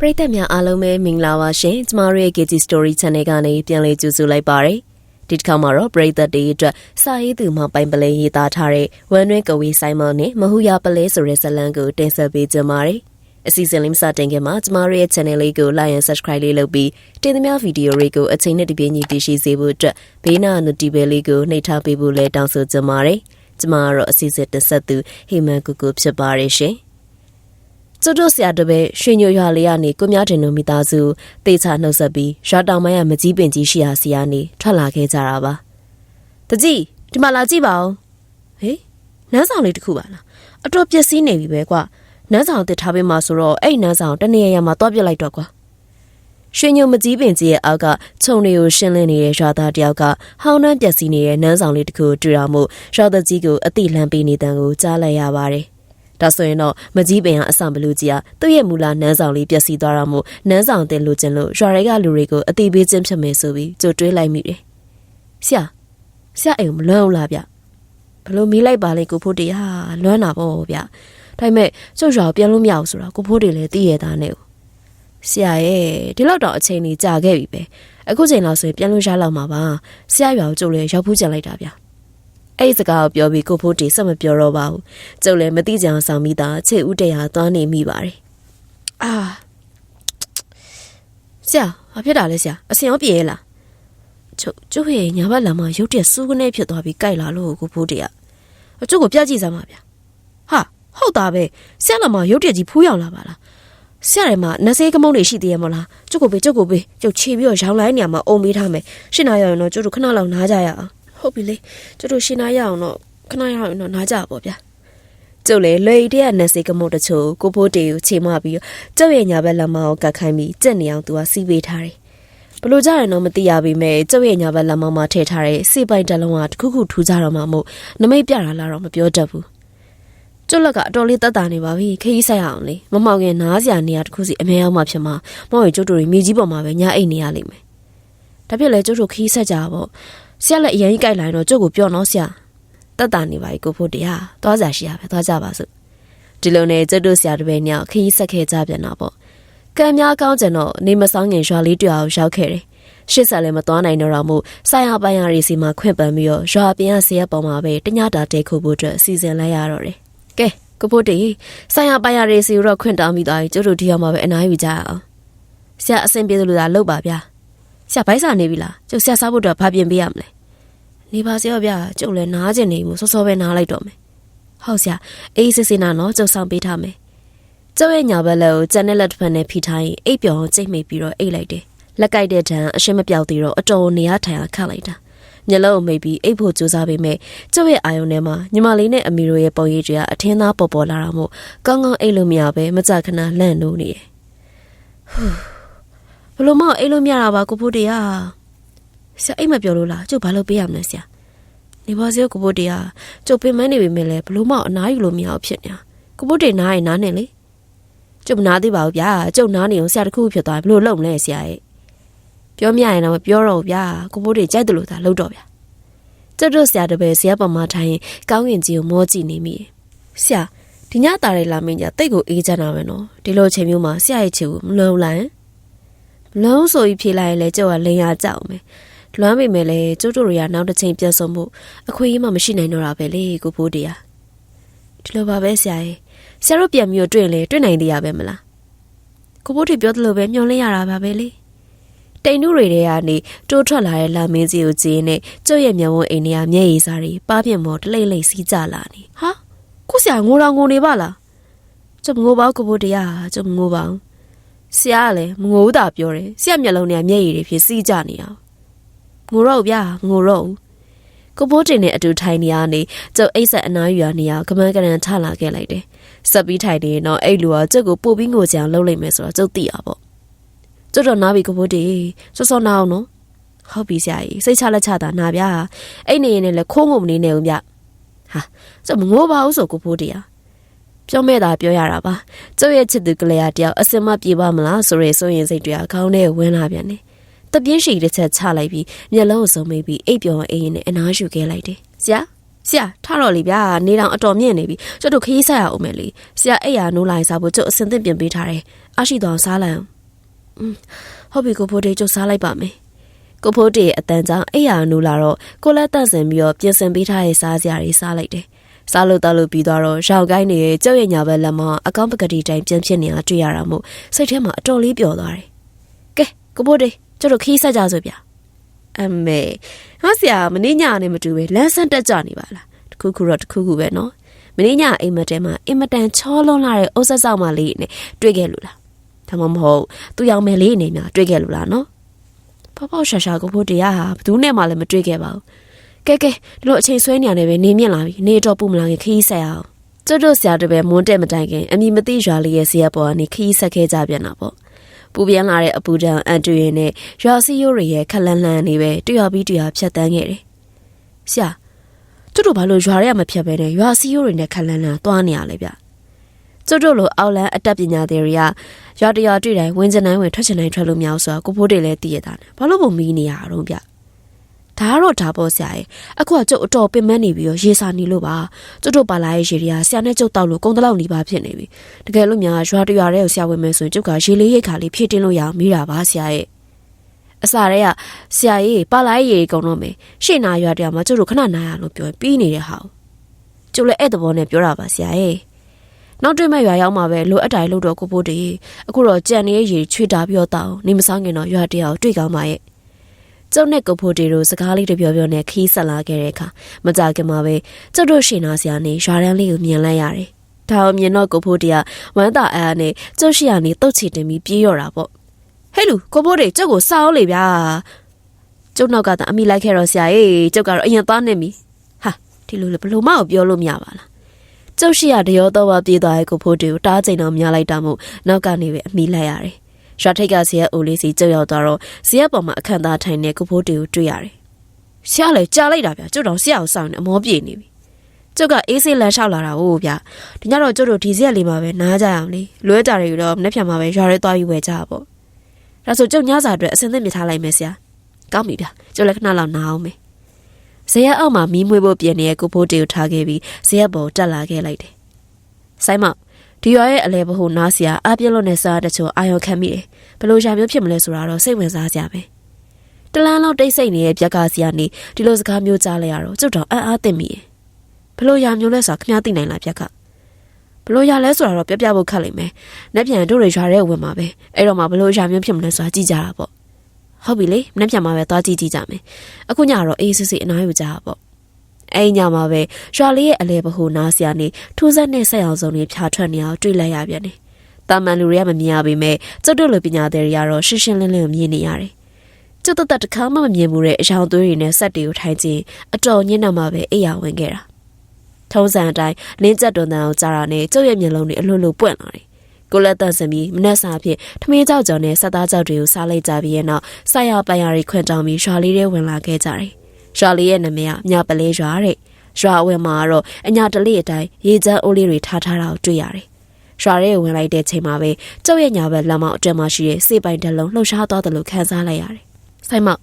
ပရိသတ်များအားလုံးပဲမင်္ဂလာပါရှင်ကျမတို့ရဲ့ KG Story Channel ကနေပြန်လည်ကြိုဆိုလိုက်ပါရစေဒီတစ်ခါမှာတော့ပရိသတ်တွေအတွက်စာရေးသူမှပိုင်ပလဲရေးသားထားတဲ့ဝမ်နွဲကဝေးဆိုင်မွန်နဲ့မဟူရပလဲဆိုတဲ့ဇာတ်လမ်းကိုတင်ဆက်ပေးကြပါရစေအစီအစဉ်လေးမစတင်ခင်မှာကျမတို့ရဲ့ channel လေးကို like and subscribe လေးလုပ်ပြီးတင်သမျှဗီဒီယိုတွေကိုအချိန်နဲ့တပြေးညီသိရှိစေဖို့အတွက်ဘေးနား notification လေးကိုနှိပ်ထားပေးဖို့လည်းတောင်းဆိုကြပါရစေကျမကတော့အစီအစဉ်တက်ဆက်သူဟိမန်ကူကူဖြစ်ပါရရှင် ကျွတ်တို့ဆရာတပည့်ရွှေညိုရွာလေးကနေကိုမြတင်တို့မိသားစုတေချာနှုတ်ဆက်ပြီးရွာတောင်ပိုင်းကမကြီးပင်ကြီးရှိရာစီကနေထွက်လာခဲ့ကြတာပါ။တကြီးဒီမှာလာကြည့်ပါဦး။ဟေးနန်းဆောင်လေးတစ်ခုပါလား။အတော်ပျက်စီးနေပြီပဲကွာ။နန်းဆောင်တစ်ထားပေးမှဆိုတော့အဲ့နန်းဆောင်တနေရာရာမှာတွားပြစ်လိုက်တော့ကွာ။ရွှေညိုမကြီးပင်ကြီးရဲ့အောက်ကခြုံတွေကိုရှင်းလင်းနေတဲ့ရွာသားတယောက်ကဟောင်းနှမ်းပျက်စီးနေတဲ့နန်းဆောင်လေးတစ်ခုတွေ့ရမှုရွာသားကြီးကိုအတိလန့်ပေးနေတဲ့ကိုကြားလိုက်ရပါတယ်။ ဒါဆိုရင်တော့မကြီးပင်ကအဆံဘလူကြီးကသူ့ရဲ့မူလာနန်းဆောင်လေးပျက်စီးသွားတာမို့နန်းဆောင်တင်လို့ကျင်လို့ရွာတွေကလူတွေကိုအတိပေးခြင်းဖြစ်မယ်ဆိုပြီးကြိုတွေးလိုက်မိတယ်။ဆရာဆရာအိမ်မလွမ်းဘူးလားဗျ။ဘလို့မီးလိုက်ပါလေကိုဖိုးတေဟာလွမ်းတာပေါ့ဗျ။ဒါပေမဲ့ကျုပ်ရွာပြန်လို့မရဘူးဆိုတော့ကိုဖိုးတေလည်းသိရတာနဲ့။ဆရာရဲ့ဒီလောက်တော့အချိန်ကြီးကြာခဲ့ပြီပဲ။အခုချိန်လောက်ဆိုရင်ပြန်လို့ရလောက်မှာပါ။ဆရာရွာကိုကျုပ်လည်းရောက်ဖူးကြလိုက်တာဗျ။ အဲ့ဒီစကားကိုပြောပြီးကိုဖိုးတီဆက်မပြောတော့ပါဘူးကျုပ်လည်းမသိကြအောင်ဆောင်မိတာချေဦးတရားသွားနေမိပါတယ်အာဆရာဘာဖြစ်တာလဲဆရာအစင်ရောပြေလားကျုပ်ကျုပ်ရဲ့ညာဘက်လမ်းမှာရုတ်တရက်စူးကနေဖြစ်သွားပြီးကြိုက်လာလို့ကိုဖိုးတီကအကျုပ်ကိုပြကြည့်စမ်းပါဗျာဟာဟုတ်တာပဲဆရာလမ်းမှာရုတ်တရက်ကြီးဖူးရောက်လာပါလားဆရာရဲ့မှာနဆေးကမုံတွေရှိသေးရဲ့မလားကျုပ်ကိုပေးကျုပ်ကိုပေးကျုပ်ခြေပြီးတော့ရောင်းလိုက်နေရမှာအုံပေးထားမယ်ရှင်းနာရရင်တော့ကျုပ်တို့ခဏလောက်နားကြရအောင် ဟုတ်ပြီလေကျတို့ရှင်းနာရအောင်တော့ခဏရအောင်တော့နားကြပါဗျာကျုပ်လေလွယ်တဲ့နက်စေကမုတ်တချို့ကိုဖိုးတေကိုချိန်မပြီးကျုပ်ရဲ့ညာဘက်လက်မကိုကတ်ခိုင်းပြီးကြက်နေအောင်သူကစီးပေးထားတယ်ဘလို့ကြရင်တော့မသိရပေမဲ့ကျုပ်ရဲ့ညာဘက်လက်မမှာထည့်ထားတဲ့စေပိုင်တလုံးကတခုခုထူးကြတော့မှမို့နမိတ်ပြတာလားတော့မပြောတတ်ဘူးကျုပ်လက်ကအတော်လေးတက်တာနေပါပြီခရီးဆိုင်အောင်လေမမောင်ခင်နားစရာနေရာတခုစီအများအောင်မှဖြစ်မှာမောင်ရဲ့ကျုပ်တို့မြေကြီးပေါ်မှာပဲညာအိတ်နေရလိမ့်မယ်ဒါဖြစ်လဲကျုပ်တို့ခရီးဆက်ကြပါပေါ့ ဆရာလည်းအရင်ကြီးကြိုက်လာရင်တော့ကျုပ်ကိုပြောနော်ဆရာတက်တာနေပါ ਈ ကိုဖို့တရားသွားစားရှိရပဲသွားကြပါစို့ဒီလိုနဲ့ကျုပ်တို့ဆရာတပည့်ညောင်ခရီးဆက်ခဲ့ကြပြန်တော့ပေါ့ကံများကောင်းကြတော့နေမဆောင်ငင်ရွာလေးတွေ့အောင်ရောက်ခဲ့တယ်ရှစ်ဆက်လည်းမသွားနိုင်တော့တော့မို့ဆိုင်ရပိုင်းရရီစီမှာခွင့်ပန်ပြီးတော့ရွာပြင်ကဆေးရပေါ်မှာပဲတညတာတဲခုဖို့အတွက်စီစဉ်လိုက်ရတော့တယ်ကဲကိုဖို့တီဆိုင်ရပိုင်းရရီစီတော့ခွင့်တောင်းပြီးသွားပြီကျုပ်တို့ဒီရောက်မှာပဲအနားယူကြရအောင်ဆရာအဆင်ပြေလို့သာလုပ်ပါဗျာ ဆရာဘိုက်စာနေပြီလားကျုပ်ဆရာစားဖို့တော့ဘာပြင်ပေးရမလဲနေပါစေရောဗျာကျုပ်လည်းနားကျင်နေမှုစောစောပဲနားလိုက်တော့မယ်ဟုတ်ဆရာအေးစစ်စစ်နာနော်ကျုပ်ဆောင်ပေးထားမယ်ကျုပ်ရဲ့ညာဘက်လက်ကိုကျန်တဲ့လက်တစ်ဖက်နဲ့ဖိထားရင်အိပ်ပျော်ကြိတ်မိပြီးတော့အိပ်လိုက်တယ်လက်ကြိုက်တဲ့တန်းအရှင်းမပြောက်သေးတော့အတော်နေရထိုင်အောင်ခတ်လိုက်တာမျက်လုံးအမိပ်ပြီးအိပ်ဖို့ကြိုးစားပေမဲ့ကျုပ်ရဲ့အာယုံထဲမှာညီမလေးနဲ့အမီတို့ရဲ့ပုံရိပ်တွေကအထင်းသားပေါ်ပေါ်လာတာမို့ကောင်းကောင်းအိပ်လို့မရပဲမကြခဏလန့်နိုးနေတယ်ဟူး ဘလို့မအိတ်လို့မရတာပါကိုဖိုးတရားဆရာအိတ်မပြောလို့လားကျုပ်ဘာလို့ပေးရမလဲဆရာနေပါစေကိုဖိုးတရားကျုပ်ပင်မနေပြီမဲ့လဲဘလို့မအနားယူလို့မရအောင်ဖြစ်နေတာကိုဖိုးတေနားရင်နားနေလေကျုပ်မနာသေးပါဘူးဗျာကျုပ်နားနေအောင်ဆရာတခုဖြစ်သွားဘလို့လုံလဲဆရာရဲ့ပြောမရရင်တော့မပြောတော့ဘူးဗျာကိုဖိုးတေကြိုက်တယ်လို့သာလှုပ်တော့ဗျာကျုပ်တို့ဆရာတပည့်ဆရာပေါ်မှာထိုင်ကောင်းရင်ကြီးကိုမောကြည့်နေမိဆရာဒီညတားတဲ့လာမင်းကြီးတိတ်ကိုအေးချမ်းတာပဲနော်ဒီလိုချိန်မျိုးမှာဆရာရဲ့ချေကိုမလွန်လိုက် လုံးဆိုပြီးဖြေလိုက်ရင်လည်းကျုပ်ကလိန်ရကြောက်မယ်လွမ်းမိမယ်လေကျုပ်တို့တွေကနောက်တစ်ချိန်ပြန်ဆုံမှုအခွင့်အရေးမှမရှိနိုင်တော့တာပဲလေကိုဖိုးတရားဒီလိုပါပဲဆရာရဲ့ဆရာတို့ပြန်ပြီးတွေ့ရင်လေတွေ့နိုင်သေးရပဲမလားကိုဖိုးတီပြောသလိုပဲမျောလင်းရတာပါပဲလေတိန်နုတွေတွေကနေတိုးထွက်လာတဲ့လာမင်းကြီးကိုကြည့်နေကျုပ်ရဲ့မျက်ဝန်းအိမ်တွေကမျက်ရည်စားတွေပါပြင်းမော်တလိမ့်လိမ့်စီးကြလာနေဟာကိုဆရာငိုတော်ငိုနေပါလားကျုပ်ငိုပါကိုဖိုးတရားကျုပ်ငိုပါအောင် ဆရာကလည်းမငိုးတာပြောတယ်ဆရာမျက်လုံးတွေကမျက်ရည်တွေဖြစ်စီးကြနေအောင်ငိုတော့ဗျာငိုတော့ကိုပိုးတင်နဲ့အတူထိုင်နေရနေကျုပ်အိတ်ဆက်အနားယူရနေရကမန်းကရန်ထလာခဲ့လိုက်တယ်ဆက်ပြီးထိုင်နေတော့အဲ့လူကကျုပ်ကိုပို့ပြီးငိုကြအောင်လုပ်လိုက်မယ်ဆိုတော့ကျုပ်သိရပေါ့ကျုပ်တော့နားပြီကိုပိုးတင်စောစောနာအောင်နော်ဟုတ်ပြီဆရာကြီးစိတ်ချလက်ချတာနာဗျာအဲ့နေရင်လည်းခိုးငုံမနေနဲ့ဦးဗျဟာကျုပ်မငိုပါဘူးဆိုကိုပိုးတင် ပြောမဲ့တာပြောရတာပါကျုပ်ရဲ့ချစ်သူကလေးတယောက်အစင်မပြေပါမလားဆိုရဲဆိုရင်စိတ်တွေကခေါင်းထဲဝင်လာပြန်တယ်တပြင်းရှိတစ်ချက်ချလိုက်ပြီးမျက်လုံးကိုစုံမိပြီးအိပ်ပျော်အိမ်နဲ့အနားယူခဲ့လိုက်တယ်ဆရာဆရာထားတော့လေဗျာနေတောင်အတော်မြင့်နေပြီကျုပ်တို့ခရီးဆက်ရအောင်မယ်လေဆရာအဲ့ရနိုးလိုက်စားဖို့ကျုပ်အစင်သင့်ပြင်ပေးထားတယ်အရှိတော်စားလိုက်အောင်อืมဟုတ်ပြီကိုဖိုးတေကျုပ်စားလိုက်ပါမယ်ကိုဖိုးတေအတန်ကြောင့်အဲ့ရနိုးလာတော့ကိုလက်တန့်စင်ပြီးတော့ပြင်ဆင်ပေးထားတဲ့စားစရာတွေစားလိုက်တယ် စားလို့တောက်လို့ပြီးသွားတော့ရောက်ကိုင်းနေကြောက်ရညာဘက်လက်မအကောင့်ပကတိတိုင်းပြန်ဖြစ်နေတာတွေ့ရတာမို့စိတ်ထဲမှာအတော်လေးပျော်သွားတယ်။ကဲကိုဘိုးတေကျတို့ခီးဆက်ကြစို့ဗျာ။အမေဟောဆရာမင်းညာနဲ့မတူပဲလမ်းဆန်းတက်ကြနေပါလား။တခုခုတော့တခုခုပဲနော်။မင်းညာအိမ်မတဲမှာအင်မတန်ချောလွန်းလာတဲ့အုပ်ဆက်ဆောင်မလေးနဲ့တွေ့ခဲ့လို့လား။ဒါမှမဟုတ်သူ့ရောင်မယ်လေးအနေနဲ့တွေ့ခဲ့လို့လားနော်။ဖောက်ဖောက်ရှာရှာကိုဘိုးတေရဟာဘသူနဲ့မှလည်းမတွေ့ခဲ့ပါဘူး။ ကဲကဲဒီလိုအချိန်ဆွဲနေရတယ်ပဲနေမြင့်လာပြီနေတော့ပူမလာခင်ခရီးဆက်အောင်ကျွတ်တို့ဆရာတပည့်မွန်းတက်မတိုင်ခင်အမိမသိရွာလေးရဲ့ဆေးရပေါ်ကနေခရီးဆက်ခဲ့ကြပြန်တာပေါ့ပူပြန်လာတဲ့အပူဒဏ်အန်တူရင်နဲ့ရွာစီယိုတွေရဲ့ခက်လန်းလန်းနေပဲတွေ့ရပြီးတွေ့ရဖြတ်တန်းခဲ့တယ်ဆရာကျွတ်တို့ဘာလို့ရွာရဲမဖြတ်ပဲနဲ့ရွာစီယိုတွေနဲ့ခက်လန်းလန်းသွားနေရလဲဗျကျွတ်တို့လိုအောက်လန်းအတက်ပညာတွေတွေကရွာတရွာတွေ့တိုင်းဝင်ကျင်တိုင်းဝင်ထွက်ချင်တိုင်းထွက်လို့မရအောင်ဆိုတာကိုဖိုးတွေလည်းသိရတာနဲ့ဘာလို့ပုံမီးနေရအောင်ဗျ ဒါကတော့ဒါပေါ့ဆရာရဲ့အခုကကျုပ်အတော်ပင်မနေပြီးတော့ရေစာနေလို့ပါကျွတ်တို့ပါလာရဲ့ရေတွေကဆရာနဲ့ကျုပ်တောက်လို့ကုန်းတလောက်နေပါဖြစ်နေပြီတကယ်လို့များရွာတရွာတဲ့ကိုဆရာဝင်မယ်ဆိုရင်ကျုပ်ကရေလေးရိတ်ခါလေးဖြည့်တင်းလို့ရအောင်မိတာပါဆရာရဲ့အစားရဲကဆရာကြီးပါလာရဲ့ရေကုံတော့မယ်ရှေ့နာရွာတရားမှာကျုပ်တို့ခဏနားရလို့ပြောပြီးနေတဲ့ဟာကျုပ်လည်းအဲ့တဘောနဲ့ပြောတာပါဆရာရဲ့နောက်တွေ့မဲ့ရွာရောက်မှာပဲလိုအပ်တိုင်းလို့တော့ကိုဖိုးတည်းအခုတော့ကြံနေရေချွေတာပြီးတော့တောင်းနေမစားခင်တော့ရွာတရားကိုတွေ့ကောင်းပါရဲ့ ကျုပ်နဲ့ကိုဖိုးတီတို့စကားလေးတပြောပြောနဲ့ခီးဆက်လာခဲ့တဲ့အခါမကြခင်မှာပဲကျုပ်တို့ရှင်နာစရာနေရွာတန်းလေးကိုမြင်လိုက်ရတယ်။ဒါအောင်မြင်တော့ကိုဖိုးတီကဝမ်းသာအားနဲ့ကျုပ်ရှိရနေတုတ်ချီတင်ပြီးပြေးရော်တာပေါ့။ဟဲ့လူကိုဖိုးတီကျုပ်ကိုစားအောင်လေဗျာ။ကျုပ်နောက်ကသာအမိလိုက်ခဲ့တော့ဆရာကြီးကျုပ်ကတော့အရင်သားနေပြီ။ဟာဒီလိုလေဘလို့မအောင်ပြောလို့မရပါလား။ကျုပ်ရှိရတရောတော့ပါပြေးသွားရဲ့ကိုဖိုးတီကိုတားချိန်တော့မြားလိုက်တာမို့နောက်ကနေပဲအမိလိုက်ရတယ်။ ရွာထိတ်ကဇီယက်အိုလေးစီကြောက်ရောက်သွားတော့ဇီယက်ပေါ်မှာအခန့်သားထိုင်နေကိုဖိုးတီကိုတွေ့ရတယ်။ဆရာလည်းကြားလိုက်တာဗျာကျုပ်တော်ဆရာကိုစောင့်နေအမောပြေနေပြီ။ကျုပ်ကအေးဆေးလမ်းလျှောက်လာတာဟုတ်ဗျာ။ဒီညတော့ကျုပ်တို့ဒီဇီယက်လေးမှာပဲနားကြအောင်လေ။လွဲကြတွေတော့မနေ့ဖြန်မှာပဲရွာရဲသွားပြီးဝယ်ကြပါပေါ့။ဒါဆိုကျုပ်ညစာအတွက်အစင်းသင့်မြထားလိုက်မယ်ဆရာ။ကောင်းပြီဗျာကျုပ်လည်းခဏလောက်နားအောင်မယ်။ဇီယက်အောက်မှာမီးမွေးဖို့ပြင်နေတဲ့ကိုဖိုးတီကိုထားခဲ့ပြီးဇီယက်ပေါ်တက်လာခဲ့လိုက်တယ်။ဆိုင်မောက် ဒီရွာရဲ့အလဲဘဟုနားစရာအပြည့်လို့နဲ့စားတချို့အာရုံခံမိတယ်ဘလို့ရှာမျိုးဖြစ်မလဲဆိုတာတော့စိတ်ဝင်စားကြပဲတလန်းလောက်တိတ်ဆိတ်နေတဲ့ပြက်ကစီကနေဒီလိုစကားမျိုးကြားလိုက်ရတော့ကျုပ်တော့အံ့အားသင့်မိတယ်ဘလို့ရာမျိုးလဲဆိုတာခမားသိနိုင်လားပြက်ကဘလို့ရာလဲဆိုတာတော့ပြပြဖို့ခက်လိမ့်မယ်နှက်ပြန်တို့တွေရွာရဲဝင်မှာပဲအဲ့တော့မှဘလို့ရာမျိုးဖြစ်မလဲဆိုတာကြည့်ကြတာပေါ့ဟုတ်ပြီလေနှက်ပြန်မှာပဲသွားကြည့်ကြည့်ကြမယ်အခုညတော့အေးစစ်စစ်အနားယူကြတာပေါ့ အဲ့ညမှာပဲရွာလေးရဲ့အလဲဘဟုနားစရာနေထူးဆန်းတဲ့ဆက်အောင်စုံတွေဖြာထွက်နေအောင်တွေ့လိုက်ရပြန်တယ်။တာမန်လူတွေကမမြင်ရပေမဲ့ကျွတ်တို့လိုပညာသည်တွေကတော့ရှင်းရှင်းလင်းလင်းမြင်နေရတယ်။ကျွတ်တတ်တခါမှမမြင်ဘူးတဲ့အယောင်သွေးတွေနဲ့ဆက်တွေကိုထိုင်ခြင်းအတော်ညစ်နှံမှာပဲအိယာဝင်ခဲ့တာ။ထုံးစံအတိုင်းလင်းကျက်တွန်တန်ကိုကြားတာနဲ့ကျုပ်ရဲ့မျက်လုံးတွေအလွတ်လွတ်ပွင့်လာတယ်။ကိုလက်တန်စမီမနှက်စာဖြစ်ထမင်းကြောက်ကြော်နဲ့ဆက်သားကြောက်တွေကိုစားလိုက်ကြပြီးရဲ့နောက်ဆက်ရပန်ရတွေခွန့်တောင်းပြီးရွာလေးတွေဝင်လာခဲ့ကြတယ်။ ရွာလေးရဲ့နာမည်ကမြပလဲရွာတဲ့။ရွာအဝယ်မှာတော့အညာတလေးအတိုင်းရေချမ်းအိုးလေးတွေထားထားတာကိုတွေ့ရတယ်။ရွာထဲဝင်လိုက်တဲ့ချိန်မှာပဲကျုပ်ရဲ့ညာဘက်လက်မောက်အတွင်းမှာရှိတဲ့စေပိုင်တလုံးလှုပ်ရှားသွားတယ်လို့ခံစားလိုက်ရတယ်။ဆိုင်မောက်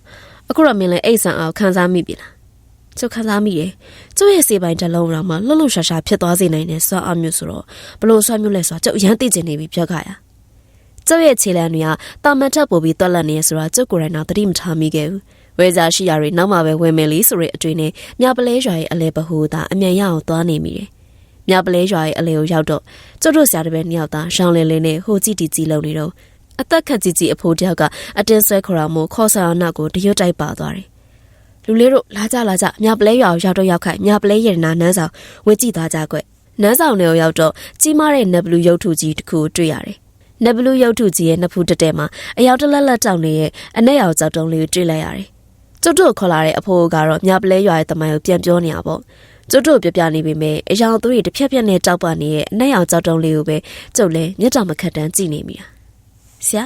အခုတော့မင်းလည်းအိတ်ဆန်အောင်ခံစားမိပြီလား။ကျုပ်ခံစားမိတယ်။ကျုပ်ရဲ့စေပိုင်တလုံးတော့မှလှုပ်လှုပ်ရှားရှားဖြစ်သွားစေနိုင်တဲ့စွမ်းအားမျိုးဆိုတော့ဘလို့စွမ်းမျိုးလဲဆိုတော့ကျုပ်ရမ်းသိကျင်နေပြီပြောကြရ။ကျုပ်ရဲ့ခြေလမ်းတွေကတာမန်ထက်ပိုပြီးတွက်လက်နေရဆိုတော့ကျုပ်ကိုယ်တိုင်တော့သတိမထားမိခဲ့ဘူး။ ဝဲစားရှိရတွေနောက်မှပဲဝင်မယ်လीဆိုတဲ့အတွေ့နဲ့မြပလဲရွာရဲ့အလဲပဟိုသာအမြန်ရအောင်သွားနေမိတယ်။မြပလဲရွာရဲ့အလဲကိုရောက်တော့ကျွတ်တို့ဆရာတပည့်နှစ်ယောက်သားရှောင်းလင်းလင်းနဲ့ဟိုကြည့်တီကြည့်လုံနေတော့အသက်ခက်ကြီးကြီးအဖိုးတယောက်ကအတင်းဆွဲခေါ်တော်မူခေါ်ဆောင်အောင်နောက်ကိုတရွတ်တိုက်ပါသွားတယ်။လူလေးတို့လာကြလာကြမြပလဲရွာကိုရောက်တော့ရောက်ခိုက်မြပလဲရတနာနန်းဆောင်ဝေကြည့်သွားကြကွ။နန်းဆောင်တွေကိုရောက်တော့ကြီးမားတဲ့နဘလူရုပ်ထုကြီးတစ်ခုကိုတွေ့ရတယ်။နဘလူရုပ်ထုကြီးရဲ့နှစ်ဖူးတက်တဲ့မှာအယောက်တလက်လက်တောက်နေရဲ့အနက်ရောင်ကြောက်တုံးလေးကိုတွေ့လိုက်ရတယ်။ ကျွတ်တို့ခေါ်လာတဲ့အဖိုးကတော့မြပလဲရွာရဲ့တမိုင်းကိုပြန်ပြောနေတာပေါ့။ကျွတ်တို့ပြပြနေပြီမဲ့အယောင်သွေးတစ်ဖြက်ဖြက်နဲ့တောက်ပနေရဲ့အနက်ရောင်ကြောက်တုံးလေးကိုပဲကျုပ်လဲမျက်တောင်မခတ်တန်းကြည့်နေမိတာ။ဆရာ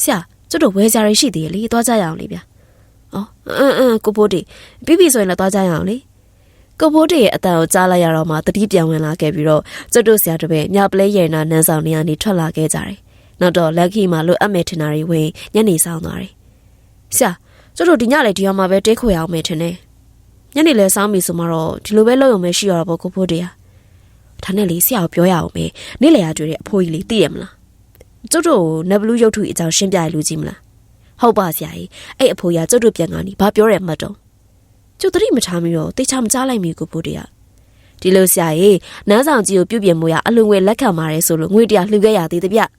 ဆရာကျွတ်တို့ဝဲကြရရှိသေးရဲ့လေသွားကြရအောင်လေဗျာ။အော်အင်းအင်းကိုပိုးတီပြီးပြီဆိုရင်လည်းသွားကြရအောင်လေ။ကိုဖိုးတေရဲ့အတန်ကိုကြားလိုက်ရတော့မှတတိပြန်ဝင်လာခဲ့ပြီးတော့ကျွတ်တို့ဆရာတပည့်မြပလဲရနာနန်းဆောင်နေရာနေထွက်လာခဲ့ကြတယ်။နောက်တော့လက်ခီမှာလိုအပ်မဲ့ထင်တာတွေဝင်ညနေဆောင်သွားတယ်။ဆရာ ကျွတ်တို့ဒီညလေဒီရောမှာပဲတဲခွေအောင်မယ်ထင်တယ်။ညညနေလဲစောင်းပြီဆိုမှတော့ဒီလိုပဲလုပ်ရုံပဲရှိရတာပေါ့ကိုဖိုးတရားဒါနဲ့လေဆရာကိုပြောရအောင်မေနေ့လေရတွေ့တဲ့အဖိုးကြီးလေးသိရမလားကျုပ်တို့နဘလူးရုပ်ထုအကြောင်းရှင်းပြရလူကြီးမလားဟုတ်ပါဆရာကြီးအဲ့အဖိုးကြီးကျုပ်တို့ပြန်ကနေဘာပြောရဲမှတ်တော့ကျုပ်သတိမထားမိတော့တေချာမကြားလိုက်မိကိုဖိုးတရားဒီလိုဆရာကြီးနန်းဆောင်ကြီးကိုပြုတ်ပြင်မှုရအလုံငွေလက်ခံပါတယ်ဆိုလို့ငွေတရားလှူခဲ့ရသေးတဗျ။အော်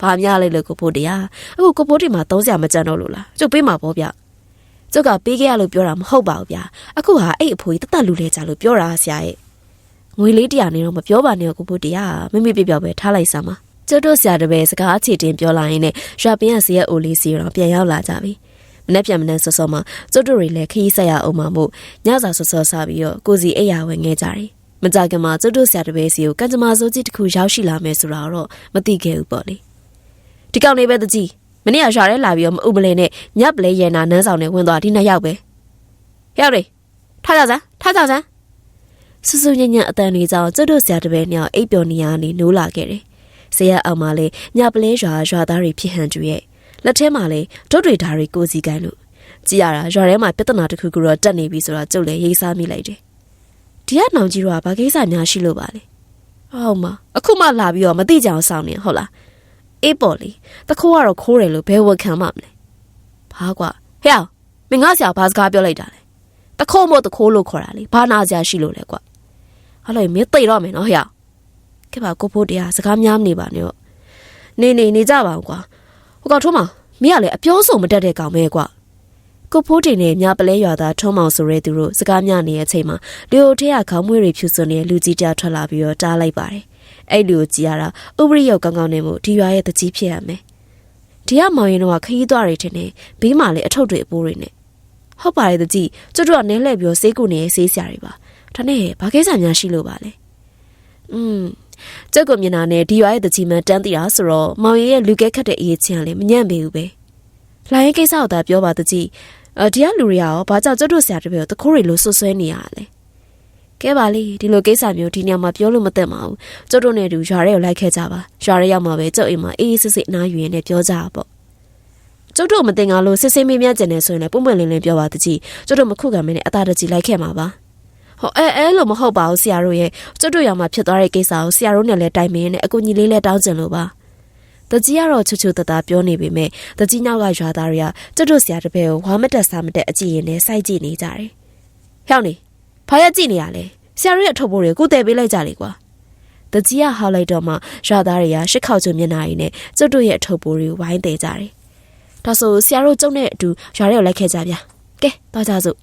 ဘာများလဲလို့ကိုဖိုးတရားအခုကိုဖိုးတီမှာသုံးဆရာမကြံတော့လို့လားကျုပ်ပေးမှာပေါ့ဗျ။ကျုပ်ကပေးခဲ့ရလို့ပြောတာမဟုတ်ပါဘူးဗျ။အခုဟာအဲ့အဖိုးကြီးတတ်တလူလဲကြလို့ပြောတာဆရာရဲ့။ငွေလေးတရားနေတော့မပြောပါနဲ့ကိုဖိုးတရားမိမိပြပြပဲထားလိုက်စမ်းပါ။ကျုပ်တို့ဆရာတပည့်စကားအခြေတင်ပြောလာရင်ねရွာပင်းရစီရဲ့အိုလေးစီတော့ပြန်ရောက်လာကြပြီ။မနေ့ပြန်မနေ့စောစောမှာကျုပ်တို့တွေလည်းခရီးဆက်ရအောင်မှာမို့ညစာစောစောစားပြီးတော့ကိုစီအိယာဝင်ခဲ့ကြတယ်။မကြခင်မှာကျုပ်တို့ဆရာတပည့်စီကိုကံကြမ္မာစိုးကြီးတစ်ခုရောက်ရှိလာမယ်ဆိုတာတော့မသိခဲ့ဘူးပေါ့လေ။ ဒီကောင်လေးပဲတကြီးမနေ့ကရွာထဲလာပြီးတော့မဥပလဲနဲ့ညက်ပလဲရဲနာနန်းဆောင်နဲ့ဝင်သွားဒီနှစ်ယောက်ပဲ။ရောက်တယ်။ထားကြစမ်းထားကြစမ်းဆူဆူညံ့ညံ့အတန်တွေကြောင့်ကျုပ်တို့ဆရာတပည့်ညောင်အိပ်ပျော်နေရနေနိုးလာခဲ့တယ်။ဆရာအောင်မလေးညပလဲရွာရွာသားတွေဖြစ်ဟန်တူရဲ့လက်ထဲမှာလည်းဒုတ်တွေဓာတ်တွေကိုစီကိုင်းလို့ကြည်ရတာရွာထဲမှာပြဿနာတစ်ခုခုတော့တက်နေပြီဆိုတော့ကျုပ်လည်းရေးစားမိလိုက်တယ်ဒီကနောင်ကြီးတို့ကဘာကိစ္စများရှိလို့ပါလဲဟုတ်မှာအခုမှလာပြီးတော့မသိကြအောင်စောင့်နေဟုတ်လား အေးပေါ်လေတခိုးကတော့ခိုးတယ်လို့ဘယ်ဝခံမှမလဲဘာကွာဟဲ့မင်းငါဆရာဘာစကားပြောလိုက်တာလဲတခိုးမို့တခိုးလို့ခေါ်တာလေဘာနာစရာရှိလို့လဲကွာအဲ့လိုမင်းသိတော့မယ်နော်ဟဲ့ကဲပါကိုဖို့တရားစကားများမနေပါနဲ့နေနေနေကြပါဦးကွာဟိုကောင်ထုံးမမင်းကလည်းအပြောဆုံးမတတ်တဲ့ကောင်ပဲကွာကိုဖိုးတင်နဲ့မြပလဲရွာသားထုံးမောင်ဆိုတဲ့သူတို့စကားများနေတဲ့အချိန်မှာလူအိုထဲကခေါင်းမွေးတွေဖြူစွန်နေတဲ့လူကြီးတယောက်ထွက်လာပြီးတော့တားလိုက်ပါတယ် အဲ့လူကိုကြည်ရတာဥပရိယုတ်ကောင်းကောင်းနဲ့မို့ဒီရွာရဲ့တကြီးဖြစ်ရမယ်ဒီကမောင်ရင်တော့ခရီးသွားတွေထင်တယ်ဘေးမှာလည်းအထုပ်တွေအပိုးတွေနဲ့ဟုတ်ပါတယ်တကြီးကျွတ်တို့ကနင်းလှည့်ပြီးဆေးကုနေတဲ့ဆေးဆရာတွေပါဒါနဲ့ဘာကိစ္စများရှိလို့ပါလဲอืมကျုပ်ကမျက်နှာနဲ့ဒီရွာရဲ့တကြီးမှတန်းသိတာဆိုတော့မောင်ရင်ရဲ့လူကဲခတ်တဲ့အရေးချင်းကလည်းမညံ့ပေဘူးပဲလိုင်းကိစ္စကိုသာပြောပါတကြီးအဲဒီကလူတွေရောဘာကြောင့်ကျုပ်တို့ဆရာတပည့်ကိုတခိုးတွေလို့ဆွဆွဲနေရလဲ ကဲပါလေဒီလိုကိစ္စမျိုးဒီညမှာပြောလို့မသက်ပါဘူးကျုပ်တို့နဲ့တူရွာထဲကိုလိုက်ခဲ့ကြပါရွာထဲရောက်မှာပဲကျုပ်အိမ်မှာအေးအေးဆေးဆေးအနားယူရင်းနဲ့ပြောကြတာပေါ့ကျုပ်တို့မတင်ကားလို့စစ်စစ်မေးမြန်းကြတယ်ဆိုရင်လည်းပုံပွင့်လင်းလင်းပြောပါတကြီးကျုပ်တို့မခုခံမင်းနဲ့အသာတကြီးလိုက်ခဲ့မှာပါဟောအဲအဲလို့မဟုတ်ပါဘူးဆရာတို့ရဲ့ကျုပ်တို့ရောင်မှာဖြစ်သွားတဲ့ကိစ္စကိုဆရာတို့နဲ့လည်းတိုင်ပင်နဲ့အကူညီလေးလည်းတောင်းကျင်လို့ပါတကြီးကတော့ချွတ်ချွတ်တတပြောနေပေမဲ့တကြီးနောက်ကရွာသားတွေကကျုပ်တို့ဆရာတပည့်ကိုဝါမတက်စားမတက်အကြည့်ရင်လည်းစိုက်ကြည့်နေကြတယ်။ဟျောင်းနေ ဘာရကြည့်နေရလဲဆရာတို့ရဲ့အထုပ်ပိုးတွေကိုတည်ပေးလိုက်ကြလေကွာ။တကြီးကဟောက်လိုက်တော့မှရွာသားတွေကရှစ်ခေါက်ကျမျက်နှာရည်နဲ့ကျုပ်တို့ရဲ့အထုပ်ပိုးတွေကိုဝိုင်းတယ်ကြတယ်။ဒါဆိုဆရာတို့ကျုံနဲ့အတူရွာတွေကိုလိုက်ခဲ့ကြဗျာ။ကဲတော့ကြစို့